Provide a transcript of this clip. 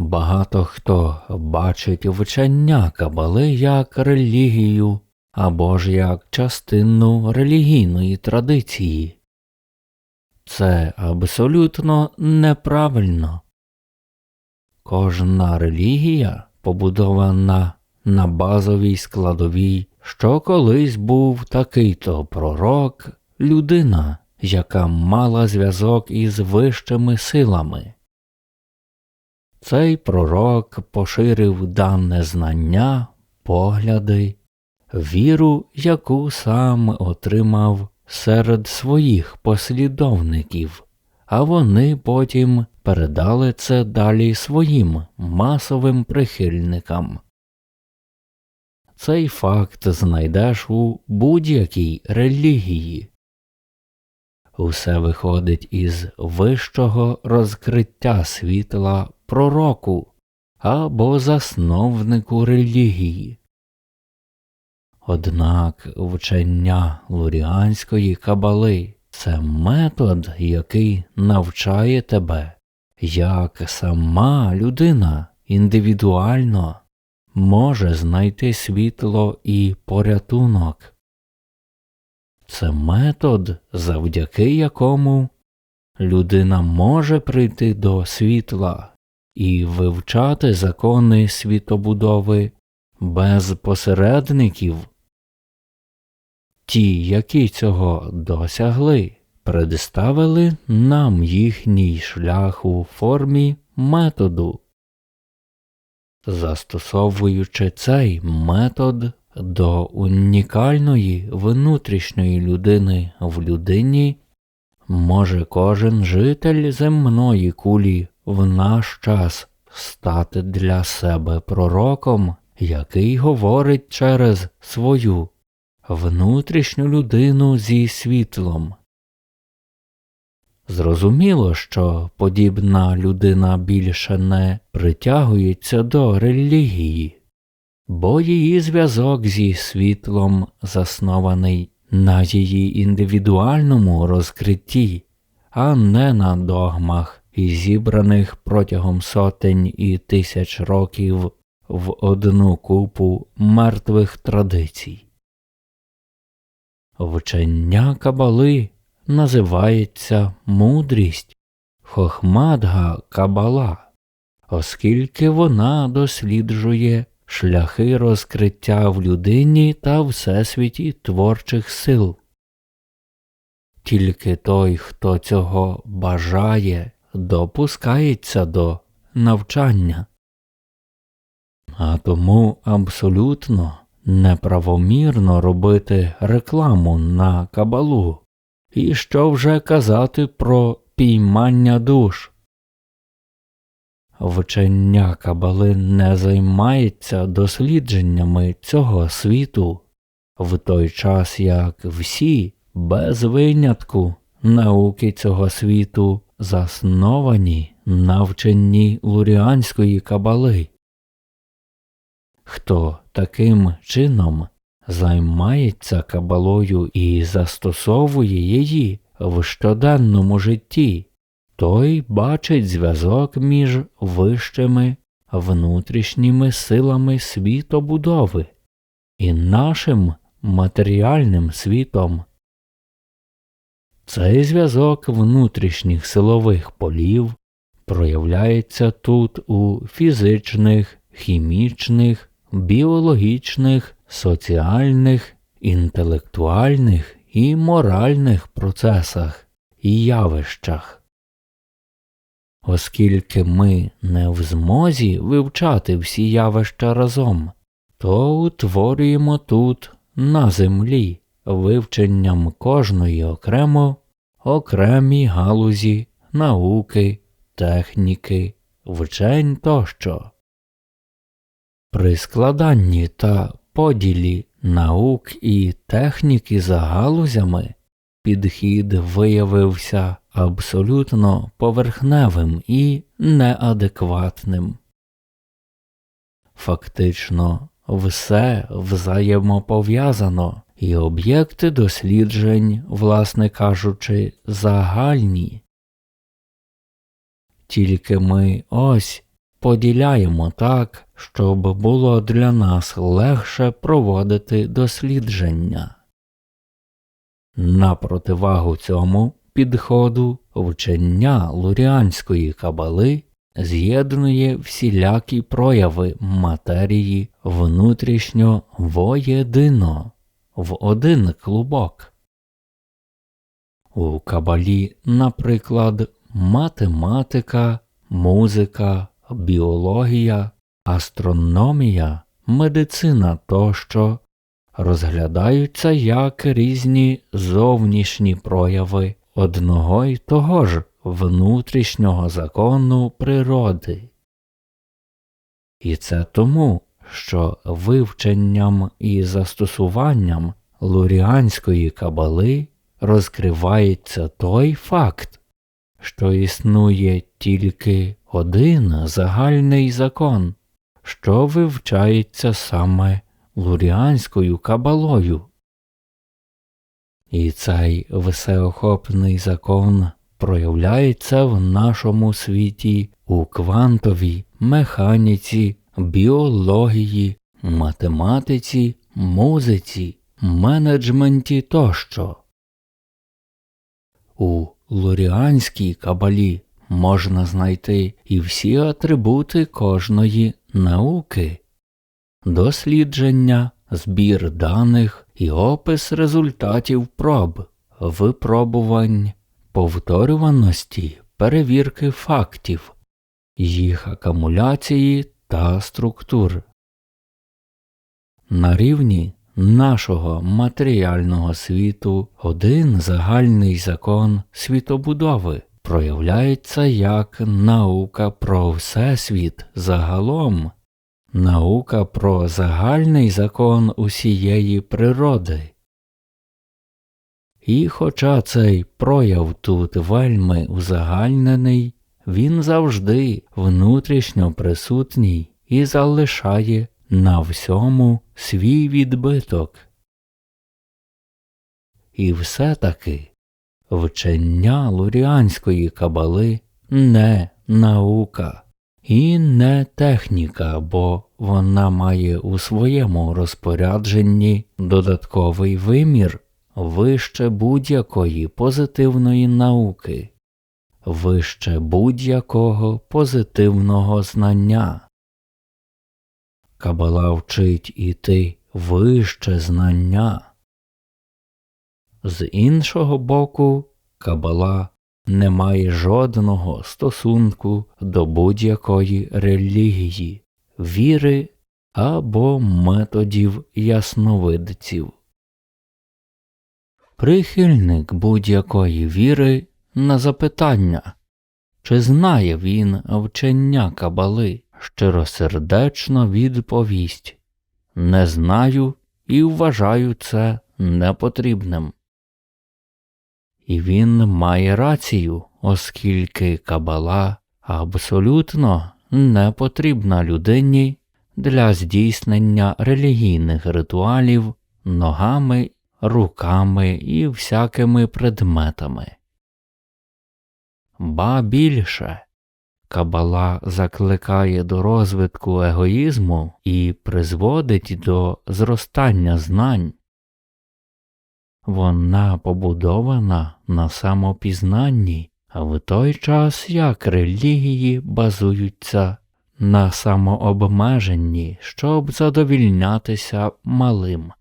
Багато хто бачить вчення кабали як релігію або ж як частину релігійної традиції. Це абсолютно неправильно. Кожна релігія побудована на базовій складовій, що колись був такий то пророк, людина, яка мала зв'язок із вищими силами. Цей пророк поширив дане знання, погляди, віру, яку сам отримав серед своїх послідовників, а вони потім передали це далі своїм масовим прихильникам. Цей факт знайдеш у будь-якій релігії. Усе виходить із вищого розкриття світла пророку або засновнику релігії. Однак вчення луріанської кабали це метод, який навчає тебе, як сама людина індивідуально може знайти світло і порятунок. Це метод, завдяки якому людина може прийти до світла і вивчати закони світобудови без посередників. Ті, які цього досягли, представили нам їхній шлях у формі методу. Застосовуючи цей метод до унікальної внутрішньої людини в людині, може кожен житель земної кулі в наш час стати для себе пророком, який говорить через свою внутрішню людину зі світлом. Зрозуміло, що подібна людина більше не притягується до релігії, бо її зв'язок зі світлом заснований на її індивідуальному розкритті, а не на догмах і зібраних протягом сотень і тисяч років в одну купу мертвих традицій. Вчення кабали називається мудрість Хохмадга Кабала, оскільки вона досліджує шляхи розкриття в людині та всесвіті творчих сил. Тільки той, хто цього бажає, допускається до навчання. А тому абсолютно неправомірно робити рекламу на кабалу, і що вже казати про піймання душ. Вчення кабали не займається дослідженнями цього світу, в той час як всі без винятку науки цього світу засновані на вченні луріанської кабали. Хто таким чином займається кабалою і застосовує її в щоденному житті, той бачить зв'язок між вищими внутрішніми силами світобудови і нашим матеріальним світом. Цей зв'язок внутрішніх силових полів проявляється тут у фізичних, хімічних, біологічних, соціальних, інтелектуальних і моральних процесах і явищах. Оскільки ми не в змозі вивчати всі явища разом, то утворюємо тут, на землі, вивченням кожної окремо окремі галузі, науки, техніки, вчень тощо. При складанні та поділі наук і техніки за галузями підхід виявився абсолютно поверхневим і неадекватним. Фактично все взаємопов'язано, і об'єкти досліджень, власне кажучи, загальні. Тільки ми ось поділяємо так, щоб було для нас легше проводити дослідження. На противагу цьому підходу вчення луріанської кабали з'єднує всілякі прояви матерії внутрішньо воєдино в один клубок. У кабалі, наприклад, математика, музика, біологія, астрономія, медицина тощо розглядаються як різні зовнішні прояви одного й того ж внутрішнього закону природи. І це тому, що вивченням і застосуванням луріанської кабали розкривається той факт, що існує тільки один загальний закон, що вивчається саме луріанською кабалою. І цей всеохопний закон проявляється в нашому світі у квантовій механіці, біології, математиці, музиці, менеджменті тощо. У луріанській кабалі можна знайти і всі атрибути кожної науки, дослідження, збір даних і опис результатів проб, випробувань, повторюваності, перевірки фактів, їх акумуляції та структур. На рівні нашого матеріального світу один загальний закон світобудови проявляється як наука про всесвіт загалом, наука про загальний закон усієї природи. І хоча цей прояв тут вельми узагальнений, він завжди внутрішньо присутній і залишає на всьому свій відбиток. І все таки вчення луріанської кабали не наука і не техніка, бо вона має у своєму розпорядженні додатковий вимір вище будь-якої позитивної науки, вище будь-якого позитивного знання. Кабала вчить іти вище знання. З іншого боку, кабала не має жодного стосунку до будь-якої релігії, віри або методів ясновидців. Прихильник будь-якої віри на запитання, чи знає він вчення кабали, щиросердечно відповість Не знаю і вважаю це непотрібним. І він має рацію, оскільки кабала абсолютно не потрібна людині для здійснення релігійних ритуалів ногами, руками і всякими предметами. Ба більше кабала закликає до розвитку егоїзму і призводить до зростання знань. Вона побудована на самопізнанні, а в той час як релігії базуються на самообмеженні, щоб задовільнятися малим.